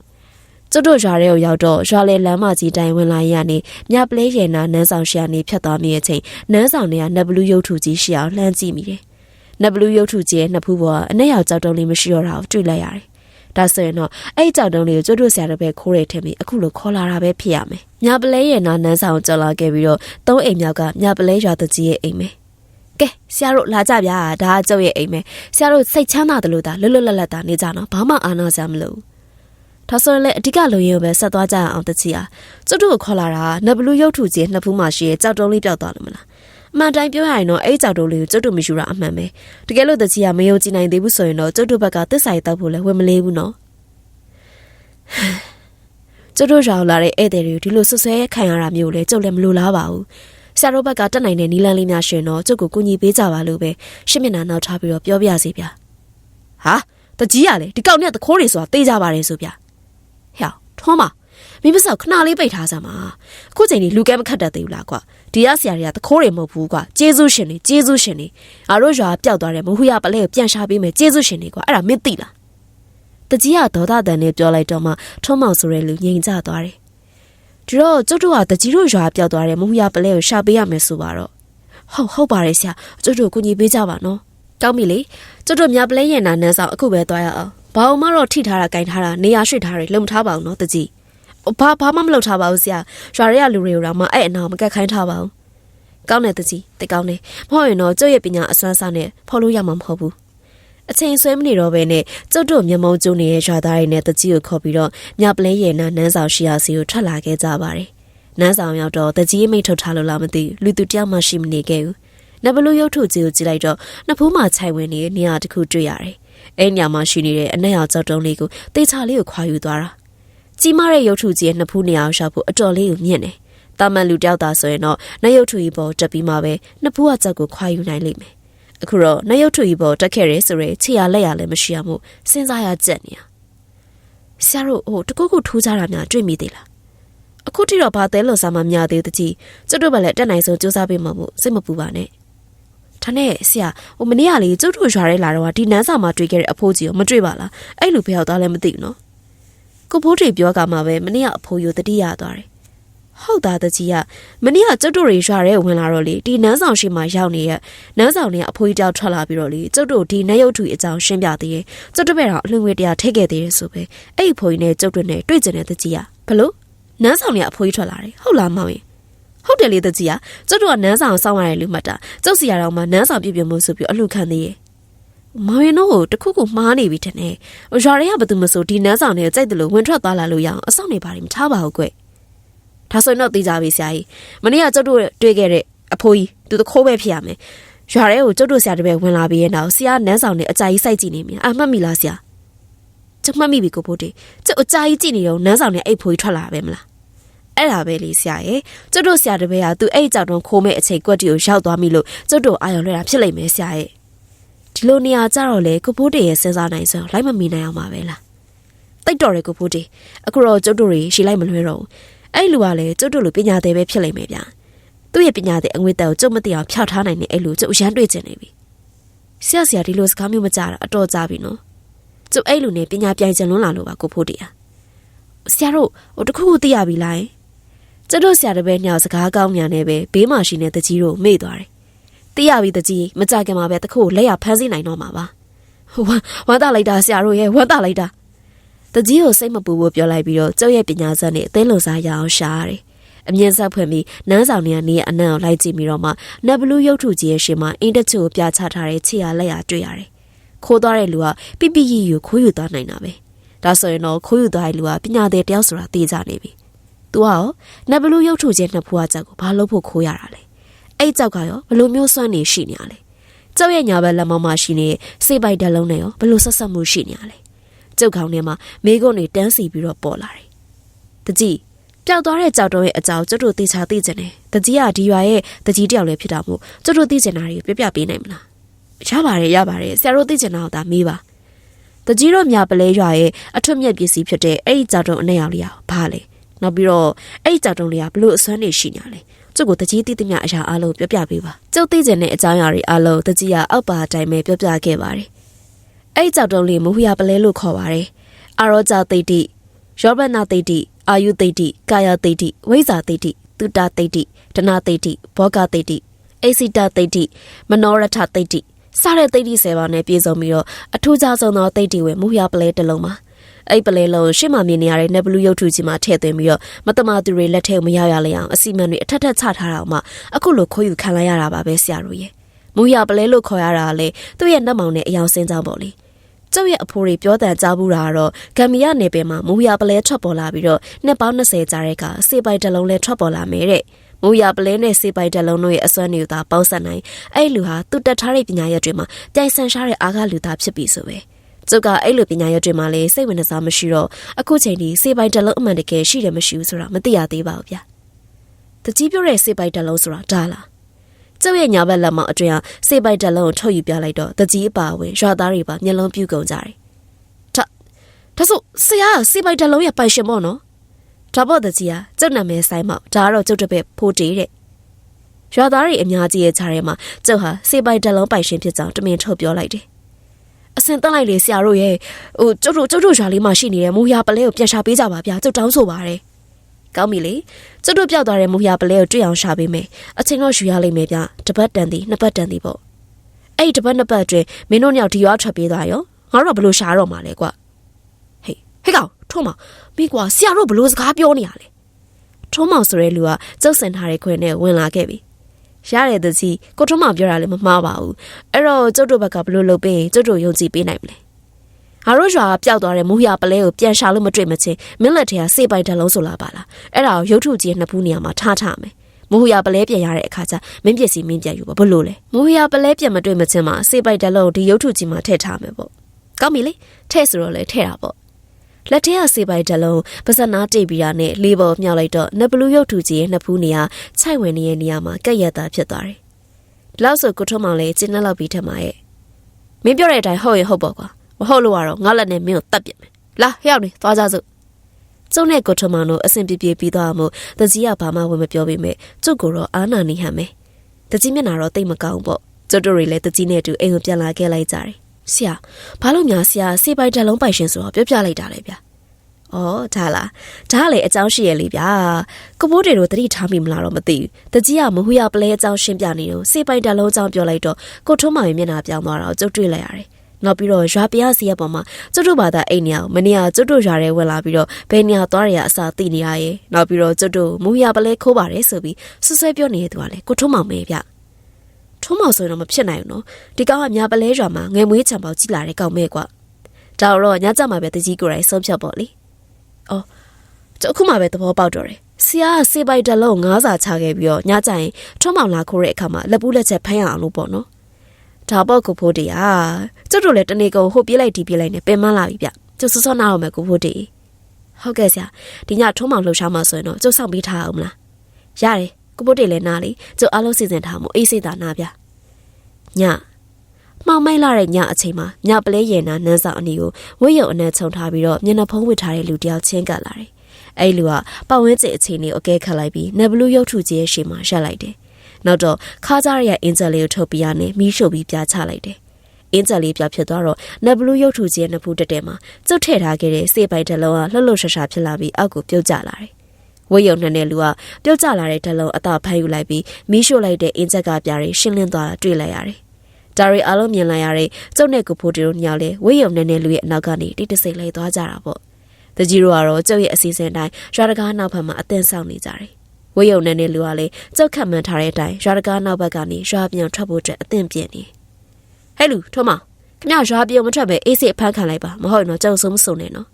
ကျွတ်တို့ရွာတွေကိုရောက်တော့ရွာလေလမ်းမကြီးတိုင်ဝင်လာရနေမြပလဲရဲနာနန်းဆောင်ရှာနေဖြတ်သွားမိတဲ့အချိန်နန်းဆောင်တွေကနဘလူးရုပ်ထုကြီးရှိအောင်လှမ်းကြည့်မိတယ်။နဘလူးရုပ်ထုကြီးရဲ့နှစ်ဖူးပေါ်ကအနက်ရောက်ကြောက်တုံးလေးမရှိတော့တာကိုတွေ့လိုက်ရတယ်။ ဒါဆိုရင်တော့အဲ့ကြောက်တုံးလေးကိုကျွတ်တို့ဆရာတို့ပဲခိုးရထင်ပြီးအခုလိုခေါ်လာတာပဲဖြစ်ရမယ်။မြပလဲရဲနာနန်းဆောင်ကြော်လာခဲ့ပြီးတော့သုံးအိမ်မြောက်ကမြပလဲရွာတကြီးရဲ့အိမ်ပဲ။ကဲဆရာတို့လာကြဗျာဒါကကျုပ်ရဲ့အိမ်ပဲဆရာတို့စိတ်ချမ်းသာတယ်လို့သာလွတ်လွတ်လပ်လပ်သာနေကြနော်ဘာမှအာနာစရာမလိုဘူးဒါဆိုရင်လည်းအဓိကလူရင်းကိုပဲဆက်သွားကြအောင်တချီအားကျွတ်တို့ကိုခေါ်လာတာနဘလူးရုပ်ထုကြီးနှစ်ဖူးမှရှိရဲ့ကြောက်တုံးလေးပြောက်သွားလို့မလားအ မှန်တိုင်းပြောရရင်တော့အဲ့ကြောက်တုံးလေးကိုကျွတ်တို့မရှိတာအမှန်ပဲတကယ်လို့တချီကမယုံကြည်နိုင်သေးဘူးဆိုရင်တော့ကျွတ်တို့ဘက်ကသစ္စာရေးတောက်ဖို့လည်းဝင်မလေးဘူးနော်ကျွတ်တို့ရောက်လာတဲ့ဧည့်သည်တွေကိုဒီလိုဆွဆွဲခံရတာမျိုးလေကျုပ်လည်းမလိုလားပါဘူးဆရာတို့ဘက်ကတက်နိုင်တဲ့နီလန်းလေးများရှင်တော့ကျုပ်ကိုကူညီပေးကြပါလို့ပဲရှစ်မျက်နှာနောက်ထားပြီးတော့ပြောပြစီဗျာဟာတကြီးရလေဒီကောက်နဲ့တခိုးတွေဆိုတာတေးကြပါတယ်ဆိုဗျာဟဲ့ထွန်း မမိမဆောက်ခဏလေးပိတ်ထားစမ်းပါအခုချိန်ဒီလူကဲမခတ်တတ်သေးဘူးလားကွာဒီရဆရာတွေကတခိုးတွေမဟုတ်ဘူးကွာကျေးဇူးရှင်တွေကျေးဇူးရှင်တွေအားတို့ရွာပျောက်သွားတယ်မဟုတ်ရပလဲကိုပြန်ရှာပေးမယ်ကျေးဇူးရှင်တွေကွာအဲ့ဒါမင်းသိလားတကြီးကဒေါသတန်နဲ့ပြောလိုက်တော့မှထွန်းမောင်ဆိုတဲ့လူငြိမ်ကြသွားတယ်ဒီတော့ကျုပ်တို့ကတကြီးတို့ရွာပျောက်သွားတယ်မဟုတ်ရပလဲကိုရှာပေးရမယ်ဆိုပါတော့ဟုတ်ဟုတ်ပါတယ်ဆရာကျုပ်တို့ကူညီပေးကြပါနော်တောင်းပြီလေကျုပ်တို့မြပလဲရင်နာနန်းဆောင်အခုပဲသွားရအောင်ဘာအောင်မတော့ထိထားတာကင်ထားတာနေရာရွှေ့ထားတယ်လုံထားပါအောင်နော်တကြီး ဘာဘာမှမလုပ်ထားပါဘူးဆရာရွာရဲကလူတွေကိုတော့မအဲ့အနာမကတ်ခိုင်းထားပါဘူးကောင်းတယ်တကြီးတိတ်ကောင်းတယ်မဟုတ်ရင်တော့ကျုပ်ရဲ့ပညာအစွမ်းစားနဲ့ဖော်လို့ရမှာမဟုတ်ဘူးအချိန်ဆွဲမနေတော့ဘဲနဲ့ကျုပ်တို့မျက်မှောင်ကျုံနေတဲ့ရွာသားတွေနဲ့တကြီးကိုခေါ်ပြီးတော့မြပလဲရဲနာနန်းဆောင်ရှိရာစီကိုထွက်လာခဲ့ကြပါတယ်နန်းဆောင်ရောက်တော့တကြီးမိတ်ထုတ်ထားလို့လားမသိလူသူတယောက်မှရှိမနေခဲ့ဘူးနဘလူရုပ်ထုကြီးကိုကြည့်လိုက်တော့နှစ်ဖူးမှခြိုင်ဝင်နေတဲ့နေရာတစ်ခုတွေ့ရတယ်။အဲ့ညမှာရှိနေတဲ့အနက်ရောင်ကြောက်တုံးလေးကိုတေချာလေးကိုခွာယူသွားတာ ကြီးမားတဲ့ရုပ်ထုကြီးရဲ့နှစ်ဖူးနေအောင်ရှောက်ဖို့အတော်လေးကိုမြင့်တယ်။တာမန်လူတယောက်သားဆိုရင်တော့နှရုပ်ထုကြီးပေါ်တက်ပြီးမှပဲနှစ်ဖူးအကြောက်ကိုခွာယူနိုင်လိမ့်မယ်။အခုတော့နှရုပ်ထုကြီးပေါ်တက်ခဲ့ရဲဆိုရဲခြေရလက်ရလည်းမရှိရမို့စဉ်းစားရကြက်နေရ။ဆရာတို့ဟိုတကုတ်ကုတ်ထိုးကြတာများတွေ့မိသေးလား။အခုထိတော့ဘာသဲလို့စားမှမများသေးတဲ့ကြီးကျွတ်တို့ပဲလည်းတက်နိုင်ဆုံးစူးစမ်းပေးမှမို့စိတ်မပူပါနဲ့။ဒါနဲ့ဆရာဟိုမနေ့ကလေကျွတ်တို့ရွာထဲလာတော့ဒီနန်းစာမှာတွေ့ခဲ့တဲ့အဖိုးကြီးကိုမတွေ့ပါလား။အဲ့လိုဖျောက်သွားလည်းမသိဘူးနော်။ ကိုဖိုးတွေပြောကမှပဲမနေ့ကအဖိုးယူတတိယသွားတယ်။ဟုတ်သားတကြီးကမနေ့ကကျွတ်တို့တွေရွာထဲဝင်လာတော့လေဒီနန်းဆောင်ရှိမှရောက်နေရဲ့နန်းဆောင်နဲ့အဖိုးကြီးတောက်ထွက်လာပြီးတော့လေကျွတ်တို့ဒီနတ်ရုပ်ထူအကြောင်းရှင်းပြသေးတယ်။ကျွတ်တို့ပဲတော့အလှငွေတရားထိခဲ့သေးတယ်ဆိုပဲအဲ့ဒီဖိုးကြီးနဲ့ကျွတ်တို့နဲ့တွေ့ကြတဲ့တကြီးကဘလို့နန်းဆောင်နဲ့အဖိုးကြီးထွက်လာတယ်ဟုတ်လားမောင်ရင်ဟုတ်တယ်လေတကြီးကကျွတ်တို့ကနန်းဆောင်စောင်းရတယ်လို့မှတ်တာကျုပ်စီရတော့မှနန်းဆောင်ပြပြမှုဆိုပြီးအလှခံသေးရဲ့ မောင်ရင်တို့တခုခုမှားနေပြီတဲ့။ရွာတွေကဘယ်သူမဆိုဒီနန်းဆောင်နဲ့ကြိုက်တယ်လို့ဝင်ထွက်သွားလာလို့ရအောင်အဆောင်နေပါလိမ့်မထားပါဘူးကွ။ဒါဆိုရင်တော့သိကြပြီဆရာကြီး။မနေ့ကကျုပ်တို့တွေ့ခဲ့တဲ့အဖိုးကြီးသူတခိုးပဲဖြစ်ရမယ်။ရွာထဲကိုကျုပ်တို့ဆရာတပည့်ဝင်လာပြီးရဲ့နောက်ဆရာနန်းဆောင်နဲ့အကြိုက်ကြီးစိုက်ကြည့်နေမြင်။အမှတ်မိလားဆရာ။ကျုပ်မှတ်မိပြီကိုဖိုးတေ။ကျုပ်အကြိုက်ကြီးကြည့်နေတော့နန်းဆောင်နဲ့အဲ့ဖိုးကြီးထွက်လာပဲမလား။အဲ့ဒါပဲလေဆရာရဲ့ကျွတ်တို့ဆရာတပည့်ကသူအဲ့ကြောက်တုံးခိုးမဲ့အချိန်ကွက်တီကိုရောက်သွားပြီလို့ကျွတ်တို့အာရုံလွှဲတာဖြစ်လိမ့်မယ်ဆရာရဲ့ ဒီလိုနေရာကြတော့လေကိုဖိုးတေရဲ့စဉ်းစားနိုင်ဆိုလိုက်မမီနိုင်အောင်ပါပဲလားတိတ်တော်တယ်ကိုဖိုးတေအခုတော့ကျွတ်တို့တွေရှီလိုက်မလွှဲတော့ဘူးအဲ့လူကလည်းကျွတ်တို့လိုပညာသေးပဲဖြစ်လိမ့်မယ်ဗျာသူ့ရဲ့ပညာသေးအငွေတက်ကိုကျွတ်မသိအောင်ဖျောက်ထားနိုင်တဲ့အဲ့လူကျွတ်ရမ်းတွေ့ကျင်နေပြီဆရာဆရာဒီလိုစကားမျိုးမကြတာအတော်ကြပြီနော်ကျွတ်အဲ့လူနဲ့ပညာပြိုင်ကျင်လွန်းလာလို့ပါကိုဖိုးတေဟာဆရာတို့ဟိုတခုခုသိရပြီလားကျွတ်တို့ဆရာတပည့်ညောင်စကားကောင်းများနေပဲဘေးမှာရှိနေတကြီးတို့မေ့သွားတယ် သိရပြီတကြီးမကြခင်မှာပဲတခုကိုလက်ရဖမ်းစီနိုင်တော့မှာပါဝမ်းဝမ်းတာလိုက်တာဆရာတို့ရဲ့ဝမ်းတာလိုက်တာတကြီးကိုစိတ်မပူဘူးပြောလိုက်ပြီးတော့ကျုပ်ရဲ့ပညာစက်နဲ့အသေးလုံစားရအောင်ရှာရတယ်အမြင့်ဆက်ဖွင့်ပြီးနန်းဆောင်နေရနေအနံ့ကိုလိုက်ကြည့်ပြီးတော့မှနက်ဘလူးရုပ်ထုကြီးရဲ့ရှေ့မှာအင်းတချို့ကိုပြချထားတဲ့ခြေရလက်ရတွေ့ရတယ်ခိုးသွားတဲ့လူကပိပိရီယူခိုးယူသွားနိုင်တာပဲဒါဆိုရင်တော့ခိုးယူသွားတဲ့လူကပညာသေးတယောက်ဆိုတာသိကြနေပြီသူကရောနက်ဘလူးရုပ်ထုကြီးနှစ်ဖူးအချက်ကိုဘာလို့ဖို့ခိုးရတာလဲ အဲ့ကြောက်ကရောဘလို့မျိုးစွမ်းနေရှိနေရလဲကျုပ်ရဲ့ညာဘက်လက်မောင်းမှာရှိနေတဲ့စေပိုက်တလုံးနဲ့ရောဘလို့ဆက်ဆက်မှုရှိနေရလဲကျုပ်ခေါင်းထဲမှာမိကုန်းတွေတန်းစီပြီးတော့ပေါ်လာတယ်တကြီးပျောက်သွားတဲ့ကြောက်တုံးရဲ့အကြောင်းကျွတ်တို့သိချာသိကြတယ်တကြီးကဒီရွာရဲ့တကြီးတယောက်လည်းဖြစ်တာမို့ကျွတ်တို့သိချင်တာတွေပြပြပေးနိုင်မလားရပါတယ်ရပါတယ်ဆရာတို့သိချင်တာကိုဒါမေးပါတကြီးတို့မြပလဲရွာရဲ့အထွတ်မြတ်ပစ္စည်းဖြစ်တဲ့အဲ့ဒီကြောက်တုံးအနဲ့ရောင်လေးကဘာလဲနောက်ပြီးတော့အဲ့ဒီကြောက်တုံးလေးကဘလို့အစွမ်းနေရှိညာလဲ ကျုပ်ကိုတကြီးတိတိမြအရာအလုံးပြောပြပေးပါကျုပ်သိကျင်တဲ့အကြောင်းအရာတွေအလုံးတကြီးကအောက်ပါအတိုင်းပဲပြောပြခဲ့ပါတယ်အဲ့ကြောက်တုံးလေးမဟူရပလဲလို့ခေါ်ပါတယ်အာရောကြသိတိယောဘနာသိတိအာယုသိတိကာယသိတိဝိဇာသိတိတုတသိတိဒနာသိတိဘောဂသိတိအိစိတသိတိမနောရထသိတိစတဲ့သိတိဆယ်ပါးနဲ့ပြည့်စုံပြီးတော့အထူးခြားဆုံးသောသိတိဝေမူရပလဲတစ်လုံးပါ အဲ့ပလဲလုံးရှေ့မှာမြင်နေရတဲ့နက်ဘလူးရုပ်ထုကြီးမှာထည့်သွင်းပြီးတော့မတမာသူတွေလက်ထဲမရောက်ရလေအောင်အစီမံတွေအထက်ထက်ချထားတာမှအခုလိုခိုးယူခံလိုက်ရတာပါပဲဆရာတို့ရဲ့မူရပလဲလို့ခေါ်ရတာလေသူ့ရဲ့နှက်မောင်နဲ့အယောင်စင်းကြောင်းပေါ့လေကျုပ်ရဲ့အဖိုးတွေပြောတန်ကြားဘူးတာကတော့ဂမ်ဘီယာနယ်ပယ်မှာမူရပလဲထွက်ပေါ်လာပြီးတော့နှစ်ပေါင်း20ကြာတဲ့အခါစေပိုက်တလုံးလဲထွက်ပေါ်လာမယ်တဲ့မူရပလဲနဲ့စေပိုက်တလုံးတို့ရဲ့အစွမ်းတွေကိုသာပေါင်းစပ်နိုင်အဲ့လူဟာသူတက်ထားတဲ့ပညာရက်တွေမှာပြိုင်ဆန်ရှားတဲ့အားကလူသားဖြစ်ပြီဆိုပဲ ကျုပ်ကအဲ့လိုပညာရက်တွေမှာလည်းစိတ်ဝင်စားမရှိတော့အခုချိန်ဒီစေပိုက်တလုံးအမှန်တကယ်ရှိတယ်မရှိဘူးဆိုတာမသိရသေးပါဘူးဗျာတကြီးပြောတဲ့စေပိုက်တလုံးဆိုတာဒါလားကျုပ်ရဲ့ညာဘက်လက်မအတွင်းကစေပိုက်တလုံးကိုထုတ်ယူပြလိုက်တော့တကြီးအပါဝင်ရွာသားတွေပါမျက်လုံးပြူကုန်ကြတယ်။ဒါဒါဆိုဆရာကစေပိုက်တလုံးရဲ့ပိုင်ရှင်ပေါ့နော်။ဒါပေါ့တကြီးကကျုပ်နာမည်ဆိုင်မောက်ဒါကတော့ကျုပ်တပည့်ဖိုးတေးတဲ့။ရွာသားတွေအများကြီးရဲ့ခြားထဲမှာကျုပ်ဟာစေပိုက်တလုံးပိုင်ရှင်ဖြစ်ကြောင်းတမင်ထုတ်ပြောလိုက်တယ်။ အစင်တက်လိုက်လေဆရာတို့ရဲ့ဟိုကျုပ်တို့ကျုပ်တို့ရွာလေးမှာရှိနေတဲ့မူရပလဲကိုပြန်ရှာပေးကြပါဗျာကျုပ်တောင်းဆိုပါတယ်။ကောင်းပြီလေကျွတ်တို့ပြောက်သွားတဲ့မူရပလဲကိုတွေ့အောင်ရှာပေးမယ်အချိန်တော့ယူရလိမ့်မယ်ဗျတပတ်တန်သည်နှစ်ပတ်တန်သည်ပေါ့အဲ့ဒီတပတ်နှစ်ပတ်အတွင်းမင်းတို့ညောင်ဒီရွာထွက်ပြေးသွားရောငါတို့ကဘလို့ရှာတော့မှာလဲကွဟေးဟေးကောင်ထုံးမမင်းကွာဆရာတို့ဘလို့စကားပြောနေရလဲထုံးမောင်ဆိုတဲ့လူကကျုပ်စင်ထားတဲ့ခွေနဲ့ဝင်လာခဲ့ပြီ ရတဲ့သူကြီးကိုထုံးမောင်ပြောတာလည်းမမှားပါဘူးအဲ့တော့ကျုပ်တို့ဘက်ကဘလို့လုပ်ပေးရင်ကျုပ်တို့ယုံကြည်ပေးနိုင်မလဲငါတို့ရွာပျောက်သွားတဲ့မူရပလဲကိုပြန်ရှာလို့မတွေ့မချင်းမင်းလက်ထဲကစေပိုင်တလုံးဆိုလာပါလားအဲ့ဒါကိုရုပ်ထုကြီးနှစ်ဖူးနေရာမှာထားထားမယ်မူရပလဲပြန်ရတဲ့အခါကျမင်းပစ္စည်းမင်းပြန်ယူပါဘလို့လဲမူရပလဲပြန်မတွေ့မချင်းမှာစေပိုင်တလုံးဒီရုပ်ထုကြီးမှာထည့်ထားမယ်ပေါ့ကောင်းပြီလေထည့်ဆိုတော့လေထည့်တာပေါ့ လက်ထဲကစေပိုက်တစ်လုံးပါဇက်နာတိတ်ပြီးတာနဲ့လေးပေါ်မြောက်လိုက်တော့နဘလူးရုပ်ထူကြီးရဲ့နှစ်ဖူးနေရာခြိုက်ဝင်နေတဲ့နေရာမှာကက်ရက်သားဖြစ်သွားတယ်။ဒီလောက်ဆိုကိုထွန်းမောင်လည်းကျင်းနှက်လောက်ပြီးထက်မှာရဲ့မင်းပြောတဲ့အတိုင်းဟုတ်ရင်ဟုတ်ပေါ့ကွာမဟုတ်လို့ကတော့ငါလက်နဲ့မင်းကိုတတ်ပြစ်မယ်။လာဟျောက်နေသွားကြစို့။ကျုံနဲ့ကိုထွန်းမောင်တို့အဆင်ပြေပြေပြီးသွားမှုတကြီးကဘာမှဝင်မပြောပေမဲ့ကျုပ်ကိုတော့အာနာနေဟန်မယ်။တကြီးမျက်နှာတော့တိတ်မကောင်းပေါ့။ကျုပ်တို့တွေလည်းတကြီးနဲ့အတူအိမ်ကိုပြန်လာခဲ့လိုက်ကြတယ်။ ဆရာဘာလို့များဆရာစေပိုက်တက်လုံးပိုင်ရှင်ဆိုတော့ပြောပြလိုက်တာလေဗျာ။အော်ဒါလားဒါကလေအကြောင်းရှိရလေဗျာ။ကပိုးတွေတို့တတိထားမိမလားတော့မသိဘူး။တကြီးကမဟူရပလဲအကြောင်းရှင်းပြနေတော့စေပိုက်တက်လုံးအကြောင်းပြောလိုက်တော့ကိုထွန်းမောင်ရဲ့မျက်နှာပြောင်းသွားတော့ကျုပ်တွေ့လိုက်ရတယ်။နောက်ပြီးတော့ရွာပြားစီရဲ့ပေါ်မှာကျွတ်တို့ဘာသာအိမ်နေအောင်မနေ့ကကျွတ်တို့ရွာထဲဝင်လာပြီးတော့ဘယ်နေရာသွားရရအစာသိနေရရဲ့နောက်ပြီးတော့ကျွတ်တို့မူရပလဲခိုးပါတယ်ဆိုပြီးဆွဆွဲပြောနေတဲ့သူကလေကိုထွန်းမောင်ပဲဗျ ထွန်းမောင်ဆိုရင်တော့မဖြစ်နိုင်ဘူးနော်ဒီကောင်ကညာပလဲရွာမှာငယ်မွေးချံပေါက်ကြီးလာတဲ့ကောင်မဲကွာဒါတော့ညကြမှာပဲတကြီးကိုယ်တိုင်ဆုံးဖြတ်ပေါ့လေအော်ကျအခုမှပဲသဘောပေါက်တော့တယ်ဆရာကစေပိုက်တလုံးငါးစာချခဲ့ပြီးတော့ညကြရင်ထွန်းမောင်လာခိုးတဲ့အခါမှာလက်ပူးလက်ချက်ဖမ်းရအောင်လို့ပေါ့နော်ဒါပေါ့ကိုဖိုးတေးอ่ะကျွတ်တို့လည်းတနေ့ကုန်ဟိုပြေးလိုက်ဒီပြေးလိုက်နဲ့ပင်မလာပြီဗျကျွတ်စောစောနာတော့မယ်ကိုဖိုးတေးဟုတ်ကဲ့ဆရာဒီညထုံးမောင်လှူရှားမှဆိုရင်တော့ကျုပ်ဆောင်ပေးထားအောင်မလားရတယ် ကိုဖိုးတေးလည်းနားလေကျုပ်အားလုံးစီစဉ်ထားမှုအေးစိတ်သာနာဗျညမှောင်မိုက်လာတဲ့ညအချိန်မှာညပလဲရင်နာနန်းဆောင်အနီကိုဝိရုံအနှံခြုံထားပြီးတော့မျက်နှာဖုံးဝစ်ထားတဲ့လူတယောက်ချင်းကပ်လာတယ်အဲ့လူကပတ်ဝန်းကျင်အခြေအနေကိုအကဲခတ်လိုက်ပြီးနဘလူးရုပ်ထုကြီးရဲ့ရှေ့မှာရပ်လိုက်တယ်နောက်တော့ခါးကြားရဲ့အင်ဂျယ်လေးကိုထုတ်ပြရနဲ့မီးရှို့ပြီးပြချလိုက်တယ်။အင်ဂျယ်လေးပြဖြစ်သွားတော့နဘလူးရုပ်ထုကြီးရဲ့နှစ်ဖူးတက်တဲမှာကျုပ်ထည့်ထားခဲ့တဲ့စေပိုက်တစ်လုံးကလှုပ်လှုပ်ရှားရှားဖြစ်လာပြီးအောက်ကိုပြုတ်ကျလာတယ်။ ဝိယုံနဲ့တဲ့လူကပြုတ်ကျလာတဲ့တစ်လုံးအသာဖမ်းယူလိုက်ပြီးမီးရှို့လိုက်တဲ့အင်ဂျက်ကပြားတွေရှင်းလင်းသွားတာတွေ့လိုက်ရတယ်။ဒါရီအားလုံးမြင်လိုက်ရတဲ့ကျုပ်နဲ့ကိုဖိုးတီတို့ညောင်လေဝိယုံနဲ့တဲ့လူရဲ့အနောက်ကနေတိတ်တဆိတ်လိုက်သွားကြတာပေါ့။တကြီးတို့ကတော့ကျုပ်ရဲ့အစီအစဉ်တိုင်းရွာတကားနောက်ဘက်မှာအသင်းဆောင်နေကြတယ်။ဝေယုံနဲ့နေလူကလည်းကြောက်ခတ်မှန်းထားတဲ့အတိုင်းရွာတကားနောက်ဘက်ကနေရွာပြန်ထွက်ဖို့အတွက်အသင့်ပြင်နေဟဲ့လူထုံးမခမရွာပြန်မထွက်ပဲအေးစိအဖမ်းခံလိုက်ပါမဟုတ်ရင်တော့ကြောက်ဆုံးမစုံနဲ့နော်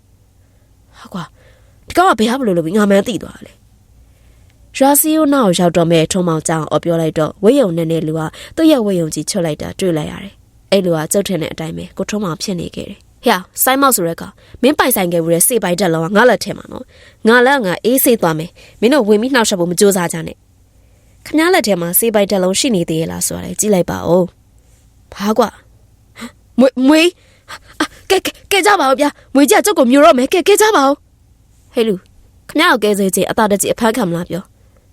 ဟာကွာ ဒီကောင်ကဘယ်ဟာမလို့လို့ငါမှန်းသိသွားတယ်ရွာစီယိုနောက်ရောက်တော့မဲ့ထုံးမောင်ကြောင်အော်ပြောလိုက်တော့ဝေယုံနဲ့နေလူကသူ့ရဲ့ဝေယုံကြီးချွတ်လိုက်တာတွေ့လိုက်ရတယ်အဲ့လူကကြောက်ထင်တဲ့အတိုင်းပဲကိုထုံးမောင်ဖြစ်နေခဲ့တယ်ဟဲ့စိုင်းမောက်ဆိုရဲကမင်းပိုင်ဆိုင်ခဲ့ဘူးတဲ့စေပိုင်တက်လောကငါလက်ထဲမှာနော်ငါလက်ငါအေးစိတ်သွားမယ်မင်းတို့ဝင်ပြီးနှောက်ရှက်ဖို့မကြိုးစားကြနဲ့ခမည်းလက်ထဲမှာစေပိုင်တက်လုံးရှိနေသေးရဲ့လားဆိုတာလေကြည့်လိုက်ပါဦးဘာကွာမွေမွေကဲကဲကြပါဦးဗျာမွေကြီးကကျုပ်ကိုမျိုးတော့မယ်ကဲကဲကြပါဦး ဟဲ့လူခမည်းကိုကဲစေချင်အသာတကြီးအဖမ်းခံမလားပြော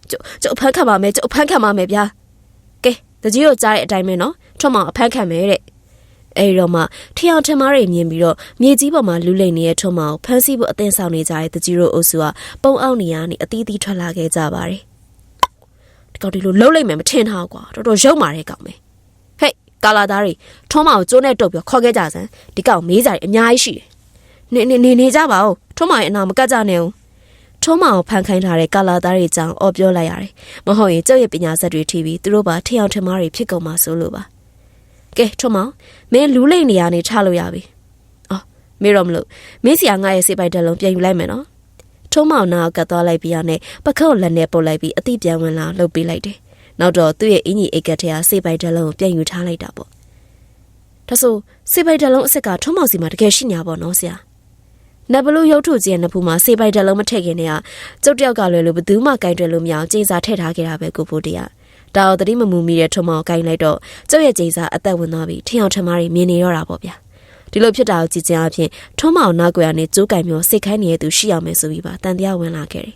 ကျုပ်ကျုပ်အဖမ်းခံပါမယ်ကျုပ်အဖမ်းခံပါမယ်ဗျာကဲတကြီးကိုကြားတဲ့အတိုင်းပဲနော်ထွတ်မောင်အဖမ်းခံမယ်တဲ့အဲဒီတော့မှထျောင်ထမတွေမြင်ပြီးတော့မြေကြီးပေါ်မှာလူလိမ့်နေတဲ့ထုံမောင်ဖမ်းဆီးဖို့အသင်းဆောင်နေကြတဲ့တကြီးတို့အုပ်စုကပုံအောင်နေရနေအသီးသီးထွက်လာခဲ့ကြပါတယ်။ဒီကောင်ဒီလိုလှုပ်လိုက်မယ်မထင်ထားကွာတော်တော်ရုံမာတဲ့ကောင်ပဲ။ဟေးကာလာသားတွေထုံမောင်ကျိုးနဲ့တုတ်ပြီးခေါ်ခဲ့ကြစမ်းဒီကောင်မေးကြတယ်အများကြီးရှိတယ်။ နေနေနေနေကြပါဦးထုံမောင်ရဲ့အနာမကတ်ကြနဲ့ဦး။ထုံးမအောင်ဖန်ခိုင်းထားတဲ့ကာလာသားတွေကြောင့်အော်ပြောလိုက်ရတယ်။မဟုတ်ရင်ကျုပ်ရဲ့ပညာဆက်တွေထိပြီးသူတို့ပါထျောင်ထမားတွေဖြစ်ကုန်မှာဆိုလို့ပါ။ကဲထုံမောင်မင်းလူးလိမ့်နေရနေချလို့ရပြီအော်မေတော့မလို့မင်းစီကငါရဲ့စေပိုက်တက်လုံးပြန်ယူလိုက်မယ်နော်ထုံမောင်နာကတ်သွားလိုက်ပြီးရနဲ့ပခုတ်လက်နဲ့ပုတ်လိုက်ပြီးအတိပြန်ဝင်လာလှုပ်ပေးလိုက်တယ်နောက်တော့သူ့ရဲ့အင်ကြီးအိတ်ကက်ထဲကစေပိုက်တက်လုံးကိုပြန်ယူထားလိုက်တာပေါ့ဒါဆိုစေပိုက်တက်လုံးအစ်စ်ကထုံမောင်စီမှာတကယ်ရှိညာပေါ့နော်ဆရာ နဘလူရုပ်ထုကြီးရဲ့နဖူးမှာစေပိုက်တက်လုံးမထည့်ခင်တည်းကကျုပ်တယောက်ကလွယ်လို့ဘယ်သူမှကင်တွယ်လို့မရအောင်ကျင်းစာထည့်ထားခဲ့တာပဲကိုဖိုးတရားဒါတော့တတိမမူမိတဲ့ထုံမောင်ကိုင်းလိုက်တော့ကျုပ်ရဲ့ကျိန်စာအသက်ဝင်သွားပြီးထင်အောင်ထမတွေမြင်နေတော့တာပေါ့ဗျာဒီလိုဖြစ်တာကိုကြည့်ခြင်းအပြင်ထုံမောင်နောက်ကွယ်ကနေကျိုးကင်မျိုးစိတ်ခိုင်းနေတဲ့သူရှိအောင်မယ်ဆိုပြီးပါတန်တရားဝင်လာခဲ့တယ်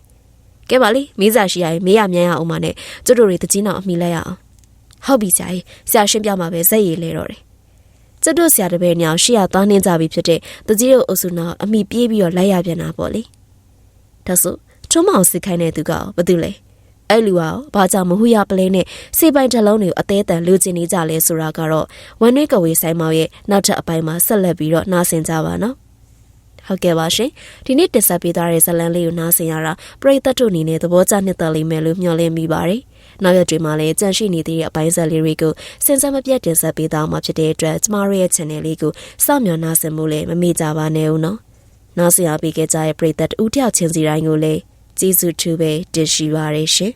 ကဲပါလေမိစားရှိရရင်မေးရမြန်ရအောင်မနဲ့ကျုပ်တို့တွေတကြီးနောက်အမိလိုက်ရအောင်ဟုတ်ပြီဆရာကြီးဆရာရှင်းပြမှာပဲဇက်ရည်လဲတော့တယ် ကျုပ်တို့ဆရာတပည့်ညောင်ရှေ့ရသွားနှင်းကြပြီဖြစ်တဲ့တကြီးတို့အုပ်စုနောက်အမိပြေးပြီးတော့လိုက်ရပြန်တာပေါ့လေဒါဆိုထုံးမောင်စိတ်ခိုင်းတဲ့သူကဘာတူလဲအဲ့လူကဘာကြောင့်မဟူရပလဲနဲ့စေပိုင်တလုံးတွေကိုအသေးအတန်လူကျင်နေကြလဲဆိုတာကတော့ဝန်နှွေးကဝေးဆိုင်မောင်ရဲ့နောက်ထပ်အပိုင်းမှာဆက်လက်ပြီးတော့နားဆင်ကြပါနော်ဟုတ်ကဲ့ပါရှင်ဒီနေ့တင်ဆက်ပေးသွားတဲ့ဇလန်လေးကိုနားဆင်ရတာပရိသတ်တို့အနေနဲ့သဘောကျနှစ်သက်လိမ့်မယ်လို့မျှော်လင့်မိပါတယ် နောက်ရက်တွေမှာလည်းကြန့်ရှိနေသေးတဲ့အပိုင်းဆက်လေးတွေကိုစင်စမပြတ်တင်ဆက်ပေးသွားမှာဖြစ်တဲ့အတွက်ကျမတို့ရဲ့ channel လေးကိုစောင့်မျှော်နားဆင်မှုလည်းမမေ့ကြပါနဲ့ဦးနော်နားဆင်ရပေးကြတဲ့ပရိသတ်ဦးတယောက်ချင်းစီတိုင်းကိုလည်းကျေးဇူးထူးပဲတင်ရှိပါရရှင်